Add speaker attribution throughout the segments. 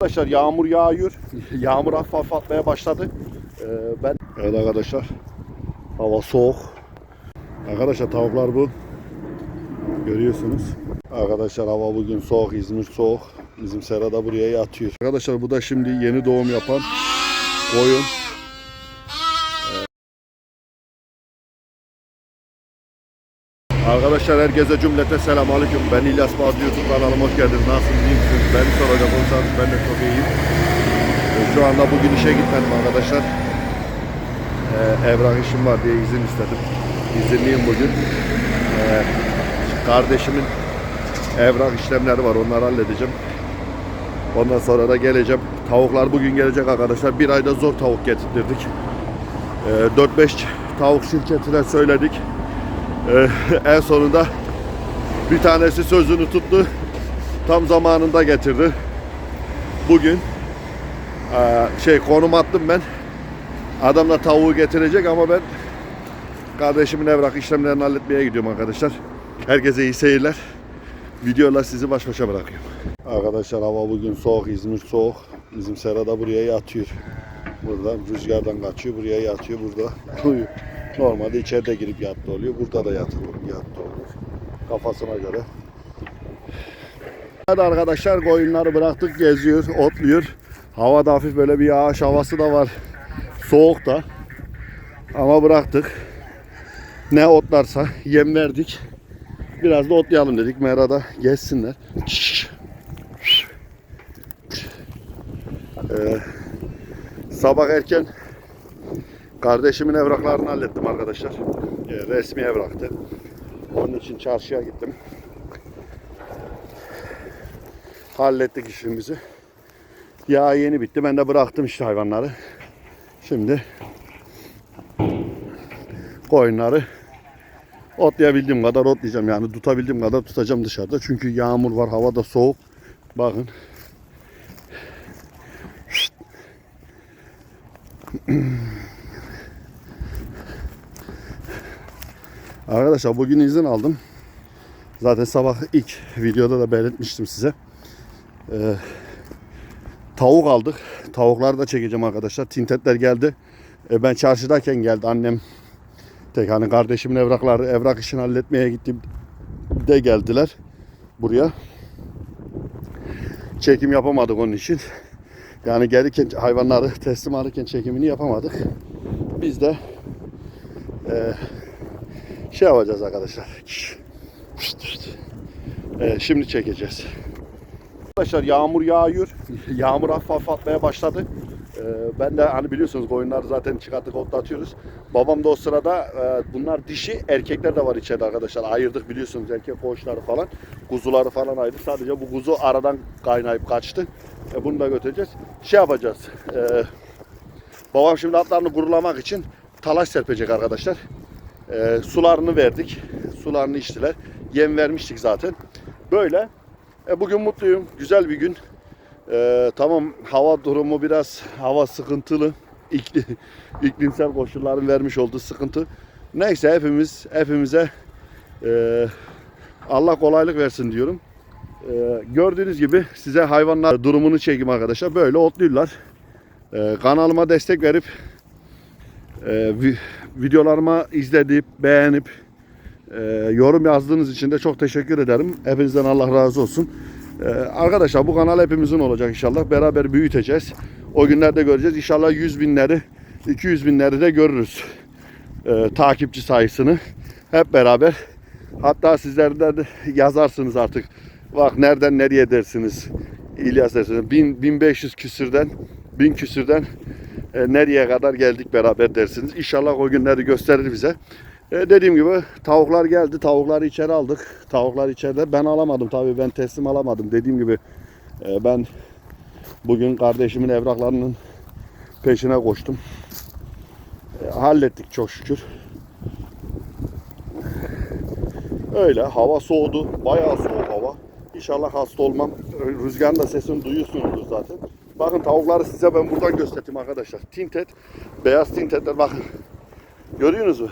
Speaker 1: Arkadaşlar yağmur yağıyor. Yağmur hafif hafif atmaya başladı. Ee, ben Evet arkadaşlar. Hava soğuk. Arkadaşlar tavuklar bu. Görüyorsunuz. Arkadaşlar hava bugün soğuk, İzmir soğuk. Bizim Sera da buraya yatıyor. Arkadaşlar bu da şimdi yeni doğum yapan koyun. Arkadaşlar herkese cümlete selam aleyküm. Ben İlyas Bağcı YouTube kanalıma hoş geldiniz. Nasılsınız? iyi misiniz? Beni soracak olursanız ben de çok iyiyim. Ee, Şu anda bugün işe gitmedim arkadaşlar. Ee, evrak işim var diye izin istedim. İzinliyim bugün. Ee, kardeşimin evrak işlemleri var. Onları halledeceğim. Ondan sonra da geleceğim. Tavuklar bugün gelecek arkadaşlar. Bir ayda zor tavuk getirdik. Ee, 4-5 tavuk şirketine söyledik. Ee, en sonunda bir tanesi sözünü tuttu. Tam zamanında getirdi. Bugün eee, şey konum attım ben. Adam da tavuğu getirecek ama ben kardeşimin evrak işlemlerini halletmeye gidiyorum arkadaşlar. Herkese iyi seyirler. Videolar sizi baş başa bırakıyorum. Arkadaşlar hava bugün soğuk, İzmir soğuk. Bizim Sera da buraya yatıyor. Buradan rüzgardan kaçıyor, buraya yatıyor, burada uyuyor. Normalde içeride girip yattı oluyor, burada da yatıyor, yattı oluyor. Kafasına göre. Hadi arkadaşlar koyunları bıraktık, geziyor, otluyor. Hava da hafif böyle bir yağış havası da var. Soğuk da. Ama bıraktık. Ne otlarsa yem verdik. Biraz da otlayalım dedik. Merada gezsinler. Ee, sabah erken kardeşimin evraklarını hallettim arkadaşlar. Ee, resmi evraktı. Onun için çarşıya gittim. Hallettik işimizi. Ya yeni bitti. Ben de bıraktım işte hayvanları. Şimdi koyunları otlayabildiğim kadar otlayacağım. Yani tutabildiğim kadar tutacağım dışarıda. Çünkü yağmur var. Hava da soğuk. Bakın. Arkadaşlar bugün izin aldım. Zaten sabah ilk videoda da belirtmiştim size. Ee, tavuk aldık. Tavukları da çekeceğim arkadaşlar. Tintetler geldi. Ee, ben çarşıdayken geldi annem. Tek hani kardeşimin evrakları, evrak işini halletmeye gittim de geldiler buraya. Çekim yapamadık onun için. Yani gelirken hayvanları teslim alırken çekimini yapamadık. Biz de eee şey yapacağız arkadaşlar. Ee, şimdi çekeceğiz. Arkadaşlar yağmur yağıyor. Yağmur hafif hafif atmaya başladı. Ee, ben de hani biliyorsunuz koyunları zaten çıkarttık otlatıyoruz. Babam da o sırada e, bunlar dişi erkekler de var içeride arkadaşlar. Ayırdık biliyorsunuz erkek koçları falan. Kuzuları falan ayırdık. Sadece bu kuzu aradan kaynayıp kaçtı. E, bunu da götüreceğiz. Şey yapacağız. E, babam şimdi atlarını kurulamak için talaş serpecek arkadaşlar. E, sularını verdik. Sularını içtiler. Yem vermiştik zaten. Böyle. E, bugün mutluyum. Güzel bir gün. E, tamam hava durumu biraz hava sıkıntılı. İkli, iklimsel koşulların vermiş olduğu sıkıntı. Neyse hepimiz hepimize e, Allah kolaylık versin diyorum. E, gördüğünüz gibi size hayvanlar durumunu çekeyim arkadaşlar. Böyle otluyorlar. E, kanalıma destek verip e, vi- videolarıma izleyip beğenip e, yorum yazdığınız için de çok teşekkür ederim. Hepinizden Allah razı olsun. E, arkadaşlar bu kanal hepimizin olacak inşallah. Beraber büyüteceğiz. O günlerde göreceğiz. İnşallah 100 binleri, 200 binleri de görürüz. E, takipçi sayısını hep beraber. Hatta sizlerden de yazarsınız artık. Bak nereden nereye dersiniz. İlyas dersiniz. 1000, 1500 küsürden 1000 küsürden e, nereye kadar geldik beraber dersiniz. İnşallah o günleri gösterir bize. E, dediğim gibi tavuklar geldi. Tavukları içeri aldık. Tavuklar içeride. Ben alamadım tabii. Ben teslim alamadım. Dediğim gibi e, ben bugün kardeşimin evraklarının peşine koştum. E, hallettik çok şükür. Öyle. Hava soğudu. Bayağı soğuk hava. İnşallah hasta olmam. Rüzgarın da sesini duyuyorsunuzdur zaten. Bakın tavukları size ben buradan göstereyim arkadaşlar. Tintet. Beyaz tintetler bakın. Görüyorsunuz mu?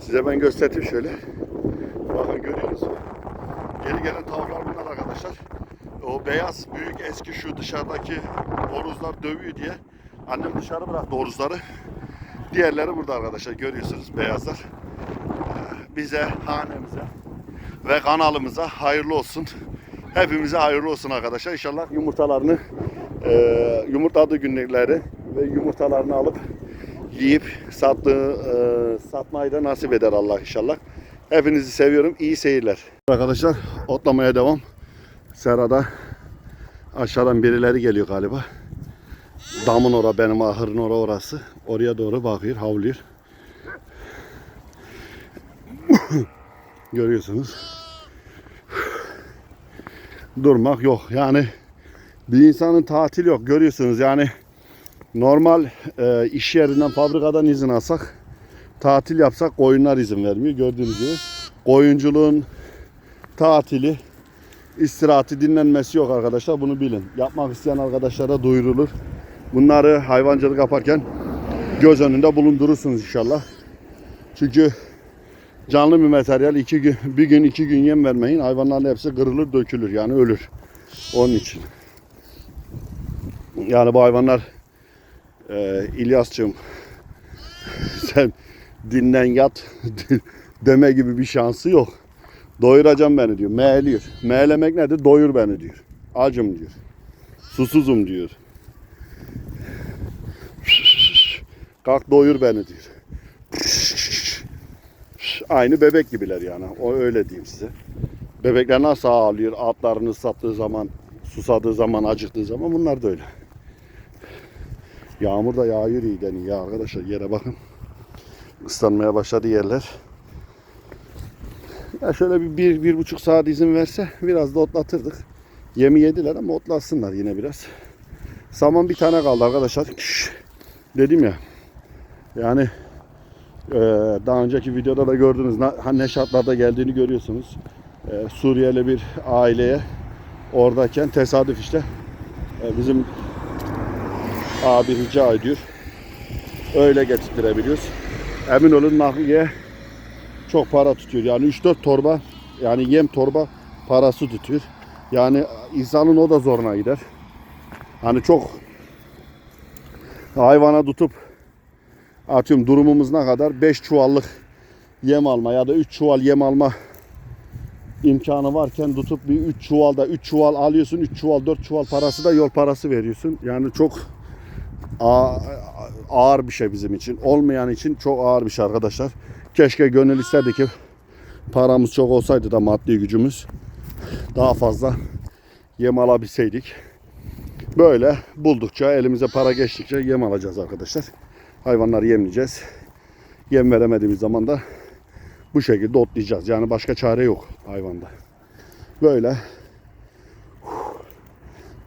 Speaker 1: Size ben göstereyim şöyle. Bakın görüyorsunuz mu? Geri gelen tavuklar bunlar arkadaşlar. O beyaz büyük eski şu dışarıdaki horozlar dövüyor diye annem dışarı bıraktı horozları. Diğerleri burada arkadaşlar görüyorsunuz beyazlar. Bize, hanemize ve kanalımıza hayırlı olsun. Hepimize hayırlı olsun arkadaşlar. İnşallah yumurtalarını e, yumurtladığı günleri ve yumurtalarını alıp yiyip sattığı e, satmayı da nasip eder Allah inşallah. Hepinizi seviyorum. İyi seyirler. Arkadaşlar otlamaya devam. Serada aşağıdan birileri geliyor galiba. Damın ora benim ahırın ora orası. Oraya doğru bakıyor, havlıyor. Görüyorsunuz. Durmak yok. Yani bir insanın tatil yok. Görüyorsunuz yani normal e, iş yerinden, fabrikadan izin alsak tatil yapsak koyunlar izin vermiyor. Gördüğünüz gibi koyunculuğun tatili, istirahati, dinlenmesi yok arkadaşlar. Bunu bilin. Yapmak isteyen arkadaşlara duyurulur. Bunları hayvancılık yaparken göz önünde bulundurursunuz inşallah. Çünkü canlı bir materyal iki gün, bir gün iki gün yem vermeyin. Hayvanların hepsi kırılır, dökülür yani ölür. Onun için. Yani bu hayvanlar e, İlyas'cığım sen dinlen yat deme gibi bir şansı yok. Doyuracağım beni diyor. Meğliyor. Meğlemek nedir? Doyur beni diyor. Acım diyor. Susuzum diyor. Kalk doyur beni diyor. Aynı bebek gibiler yani. O öyle diyeyim size. Bebekler nasıl ağlıyor? Atlarını ıslattığı zaman, susadığı zaman, acıktığı zaman bunlar da öyle. Yağmur da yağıyor iyiden iyi ya arkadaşlar. Yere bakın. Islanmaya başladı yerler. Ya şöyle bir, bir, bir buçuk saat izin verse biraz da otlatırdık. Yemi yediler ama otlatsınlar yine biraz. Saman bir tane kaldı arkadaşlar. Şş, dedim ya. Yani e, daha önceki videoda da gördünüz ne, şartlarda geldiğini görüyorsunuz. E, Suriyeli bir aileye oradayken tesadüf işte e, bizim abi rica ediyor. Öyle getirtirebiliyoruz. Emin olun nakliye çok para tutuyor. Yani 3-4 torba yani yem torba parası tutuyor. Yani insanın o da zoruna gider. Hani çok hayvana tutup atıyorum durumumuz ne kadar 5 çuvallık yem alma ya da 3 çuval yem alma imkanı varken tutup bir 3 çuvalda 3 çuval alıyorsun 3 çuval 4 çuval parası da yol parası veriyorsun. Yani çok ağır bir şey bizim için. Olmayan için çok ağır bir şey arkadaşlar. Keşke gönül isterdi ki paramız çok olsaydı da maddi gücümüz daha fazla yem alabilseydik. Böyle buldukça elimize para geçtikçe yem alacağız arkadaşlar. Hayvanları yemleyeceğiz. Yem veremediğimiz zaman da bu şekilde otlayacağız. Yani başka çare yok hayvanda. Böyle.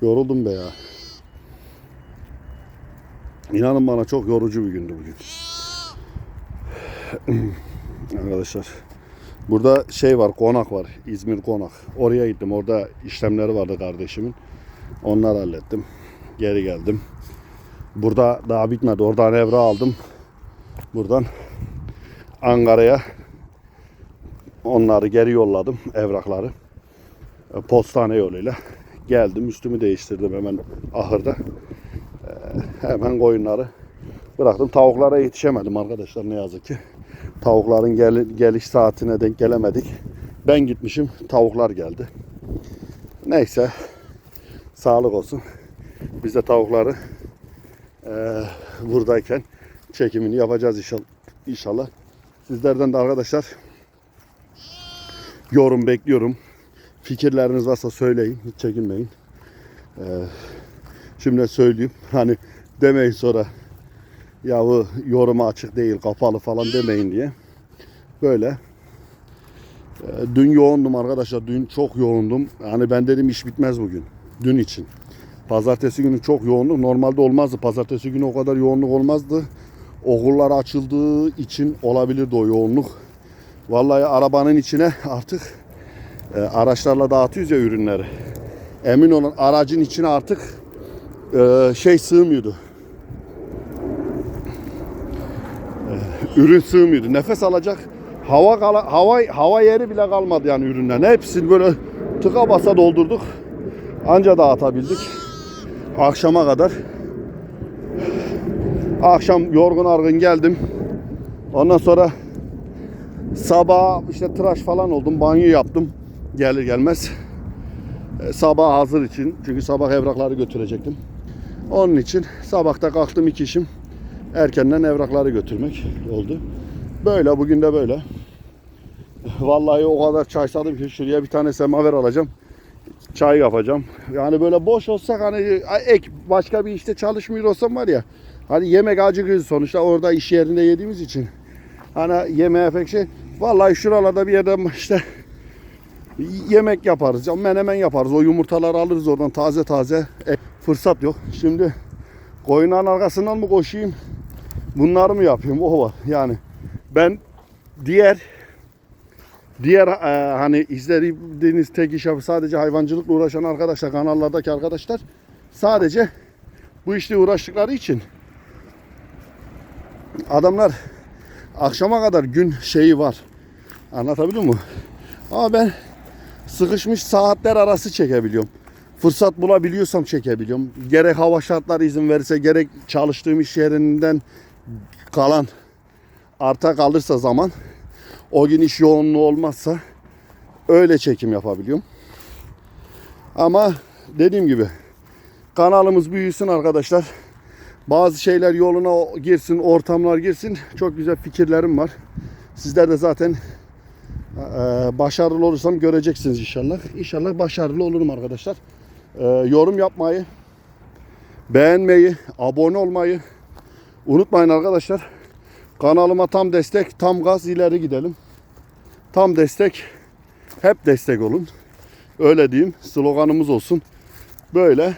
Speaker 1: Yoruldum be ya. İnanın bana çok yorucu bir gündü bugün. Arkadaşlar. Burada şey var, konak var. İzmir konak. Oraya gittim. Orada işlemleri vardı kardeşimin. Onları hallettim. Geri geldim. Burada daha bitmedi. Oradan evra aldım. Buradan Ankara'ya onları geri yolladım. Evrakları. E, Postane yoluyla. Geldim. Üstümü değiştirdim hemen ahırda. E, Hemen koyunları bıraktım. Tavuklara yetişemedim arkadaşlar ne yazık ki. Tavukların gel- geliş saatine denk gelemedik. Ben gitmişim. Tavuklar geldi. Neyse. Sağlık olsun. Biz de tavukları eee, buradayken çekimini yapacağız inşallah. inşallah. Sizlerden de arkadaşlar yorum bekliyorum. Fikirleriniz varsa söyleyin. Hiç çekinmeyin. Eee Şimdi söyleyeyim. Hani demeyin sonra yahu yoruma açık değil kapalı falan demeyin diye. Böyle. Ee, Dün yoğundum arkadaşlar. Dün çok yoğundum. Yani ben dedim iş bitmez bugün. Dün için. Pazartesi günü çok yoğundum. Normalde olmazdı. Pazartesi günü o kadar yoğunluk olmazdı. Okullar açıldığı için olabilirdi o yoğunluk. Vallahi arabanın içine artık e, araçlarla dağıtıyoruz ya ürünleri. Emin olun aracın içine artık e, şey sığmıyordu. E, ürün sığmıyordu. Nefes alacak hava kala- hava hava yeri bile kalmadı yani üründen. Hepsini böyle tıka basa doldurduk. Anca dağıtabildik. Akşama kadar. Akşam yorgun argın geldim. Ondan sonra sabah işte tıraş falan oldum. Banyo yaptım. Gelir gelmez. E, sabah hazır için. Çünkü sabah evrakları götürecektim. Onun için sabahta kalktım iki işim. Erkenden evrakları götürmek oldu. Böyle bugün de böyle. Vallahi o kadar çay sadım ki şuraya bir tane semaver alacağım. Çay yapacağım. Yani böyle boş olsak hani ek başka bir işte çalışmıyor olsam var ya. Hani yemek acıkıyoruz sonuçta orada iş yerinde yediğimiz için. Hani yemeğe pek şey. Vallahi şuralarda bir yerde işte yemek yaparız. Ya menemen yaparız. O yumurtaları alırız oradan taze taze. E, fırsat yok. Şimdi koyunların arkasından mı koşayım? Bunları mı yapayım? O var. Yani ben diğer diğer e, hani izlediğiniz tek iş sadece hayvancılıkla uğraşan arkadaşlar, kanallardaki arkadaşlar sadece bu işle uğraştıkları için adamlar akşama kadar gün şeyi var. Anlatabiliyor muyum? Ama ben sıkışmış saatler arası çekebiliyorum. Fırsat bulabiliyorsam çekebiliyorum. Gerek hava şartları izin verirse gerek çalıştığım iş yerinden kalan arta kalırsa zaman o gün iş yoğunluğu olmazsa öyle çekim yapabiliyorum. Ama dediğim gibi kanalımız büyüsün arkadaşlar. Bazı şeyler yoluna girsin, ortamlar girsin. Çok güzel fikirlerim var. Sizler de zaten e, başarılı olursam göreceksiniz inşallah. İnşallah başarılı olurum arkadaşlar. E, yorum yapmayı, beğenmeyi, abone olmayı unutmayın arkadaşlar. Kanalıma tam destek, tam gaz ileri gidelim. Tam destek, hep destek olun. Öyle diyeyim, sloganımız olsun. Böyle.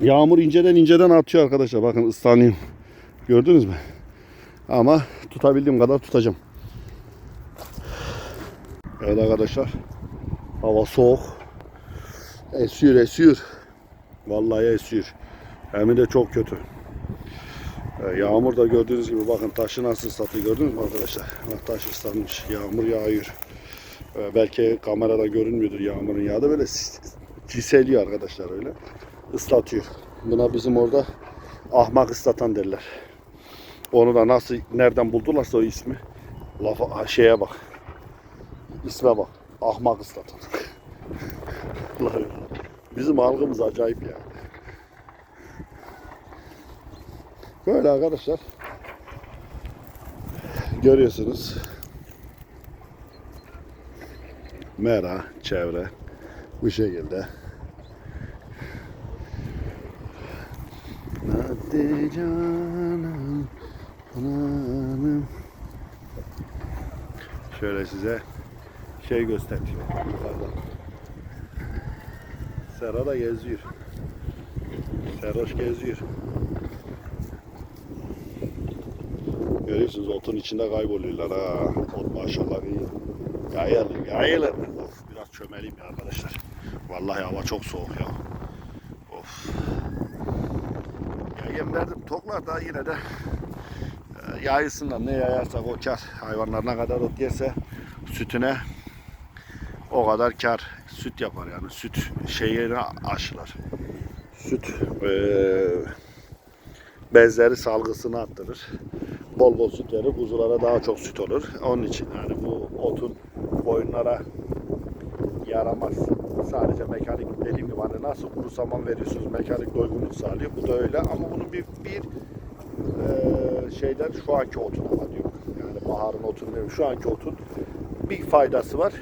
Speaker 1: Yağmur inceden inceden atıyor arkadaşlar. Bakın ıslanıyorum. Gördünüz mü? Ama tutabildiğim kadar tutacağım. Evet arkadaşlar. Hava soğuk. Esiyor esiyor. Vallahi esiyor. Hem de çok kötü. Ee, Yağmur da gördüğünüz gibi bakın taşı nasıl ıslatıyor gördünüz mü arkadaşlar? Taş ıslanmış. Yağmur yağıyor. Ee, belki kamerada görünmüyordur yağmurun yağdı böyle çiseliyor arkadaşlar öyle. Islatıyor. Buna bizim orada ahmak ıslatan derler. Onu da nasıl nereden buldularsa o ismi. Lafa şeye bak. İsme bak. Ahmak ıslatan. Bizim algımız acayip ya. Böyle arkadaşlar. Görüyorsunuz. Mera, çevre bu şekilde. Hadi canım, canım. Şöyle size şey göstereyim. Yukarıdan. Sera da geziyor. Seroş geziyor. Görüyorsunuz otun içinde kayboluyorlar ha. Ot maşallah iyi. Yayılır, yayılır. Of, biraz çömeleyim ya arkadaşlar. Vallahi hava çok soğuk ya. Of. Ya yem verdim toklar da yine de e, yayılsınlar. Ne yayarsak o kar. Hayvanlar ne kadar ot yerse sütüne o kadar kar. Süt yapar yani. Süt şeyini aşılar. Süt eee bezleri salgısını arttırır. Bol bol süt verir. Kuzulara daha çok süt olur. Onun için yani bu otun koyunlara yaramaz. Sadece mekanik dediğim gibi hani nasıl kuru saman veriyorsunuz mekanik doygunluk sağlıyor. Bu da öyle ama bunun bir bir eee şeyden şu anki otun ama diyor. Yani baharın otun değil. Şu anki otun bir faydası var.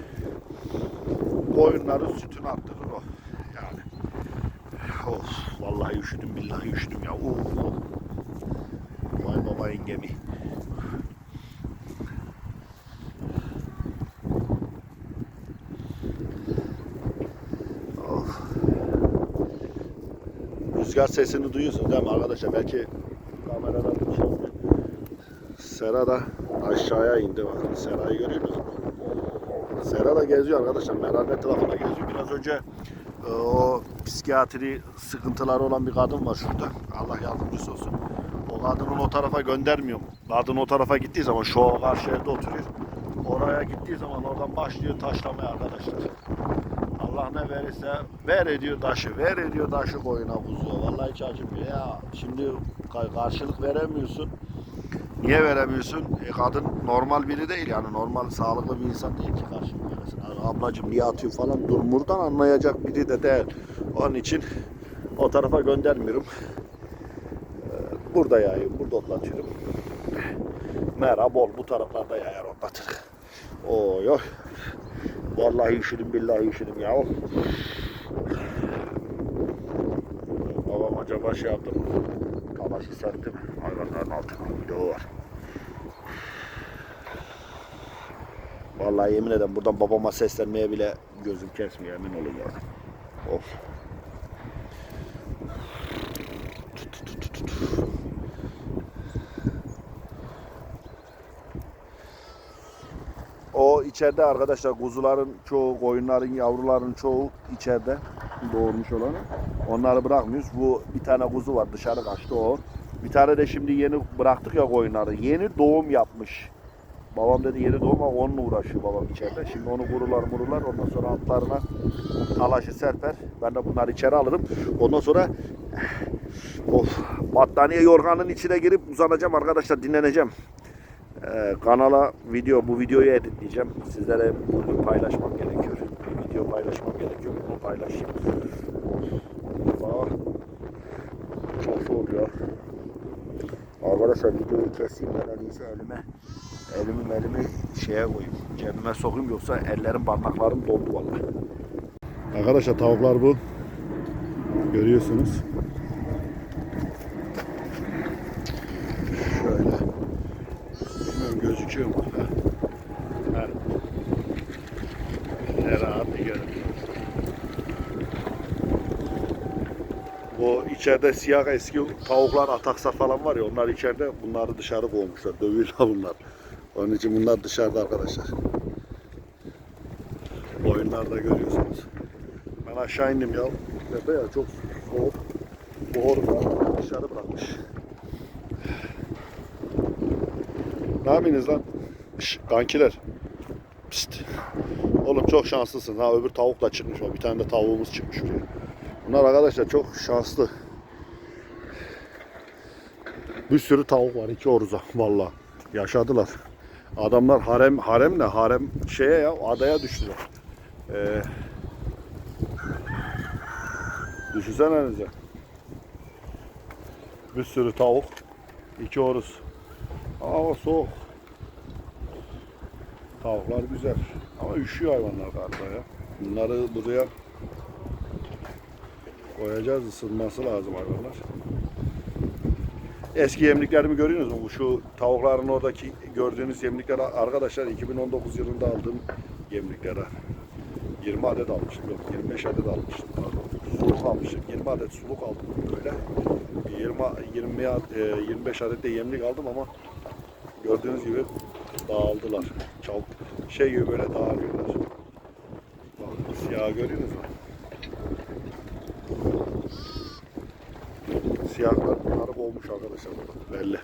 Speaker 1: Koyunların sütünü arttırır o. Yani. Of, vallahi üşüdüm billahi üşüdüm ya. Uf. Vay baba yengemi. Of. Rüzgar sesini duyuyorsunuz değil mi arkadaşlar? Belki kameradan şey. Sera da aşağıya indi bakın. Serayı görüyor musunuz? Sera da geziyor arkadaşlar. Meral etrafında geziyor. Biraz önce e, o psikiyatri sıkıntıları olan bir kadın var şurada. Allah yardımcısı olsun. O o tarafa göndermiyorum. Kadın o tarafa gittiği zaman şu karşı evde oturuyor. Oraya gittiği zaman oradan başlıyor taşlamaya arkadaşlar. Allah ne verirse ver ediyor taşı, ver ediyor taşı koyuna kuzuya. Vallahi hiç acımıyor ya. Şimdi ka- karşılık veremiyorsun. Niye veremiyorsun? E, kadın normal biri değil yani normal sağlıklı bir insan değil ki karşılık veresin. Yani ablacım niye atıyor falan durmurdan anlayacak biri de değil. Onun için o tarafa göndermiyorum. Burada yayıyorum, burada otlatıyorum. Mera bol bu taraflarda yayar otlatır. Oy oy. Vallahi üşüdüm billahi üşüdüm ya. Babam acaba şey yaptı mı? Kalaşı sertti mi? Hayvanların altına video var. Vallahi yemin ederim buradan babama seslenmeye bile gözüm kesmiyor emin olun ya. Of. O içeride arkadaşlar kuzuların çoğu, koyunların, yavruların çoğu içeride doğurmuş olanı. Onları bırakmıyoruz. Bu bir tane kuzu var dışarı kaçtı o. Bir tane de şimdi yeni bıraktık ya koyunları. Yeni doğum yapmış. Babam dedi yeni doğum ama onunla uğraşıyor babam içeride. Şimdi onu kurular murular ondan sonra altlarına talaşı serper. Ben de bunları içeri alırım. Ondan sonra of, battaniye yorganın içine girip uzanacağım arkadaşlar dinleneceğim. Ee, kanala video bu videoyu editleyeceğim. Sizlere bugün paylaşmam gerekiyor. Bir video paylaşmam gerekiyor. Bunu paylaşayım. Aa, çok soğuk ya. Arkadaşlar videoyu keseyim ben en iyisi elime. Elimi elimi şeye koyayım. Cebime sokayım yoksa ellerim parmaklarım dondu vallahi. Arkadaşlar tavuklar bu. Görüyorsunuz. Şöyle. Mu? Ha. Ha. Ne rahat bir görüntü. Bu içeride siyah eski tavuklar ataksa falan var ya onlar içeride bunları dışarı kovmuşlar. Dövüyorlar bunlar. Onun için bunlar dışarıda arkadaşlar. Oyunlarda görüyorsunuz. Ben aşağı indim ya. Tepe ya çok soğuk. Da dışarı bırakmış. Ne yapıyorsunuz lan? Şş, kankiler. Pişt. Oğlum çok şanslısın ha öbür tavuk da çıkmış. Bir tane de tavuğumuz çıkmış buraya. Bunlar arkadaşlar çok şanslı. Bir sürü tavuk var iki oruza valla. Yaşadılar. Adamlar harem harem ne harem şeye ya adaya düştüler. Ee, düşünsenize. Bir sürü tavuk. iki oruz. Hava soğuk. Tavuklar güzel. Ama üşüyor hayvanlar galiba ya. Bunları buraya koyacağız. ısınması lazım hayvanlar. Eski yemliklerimi görüyorsunuz mu? Şu tavukların oradaki gördüğünüz yemlikler arkadaşlar 2019 yılında aldığım yemlikler. ha. 20 adet almıştım. Yok 25 adet almıştım. Suluk almıştım. 20 adet suluk aldım böyle. 20 20 ad- e, 25 adet de yemlik aldım ama gördüğünüz gibi dağıldılar. Çabuk şey gibi böyle dağılıyorlar. Bak siyah görüyorsunuz mu? Siyahlar bunları boğmuş arkadaşlar belli.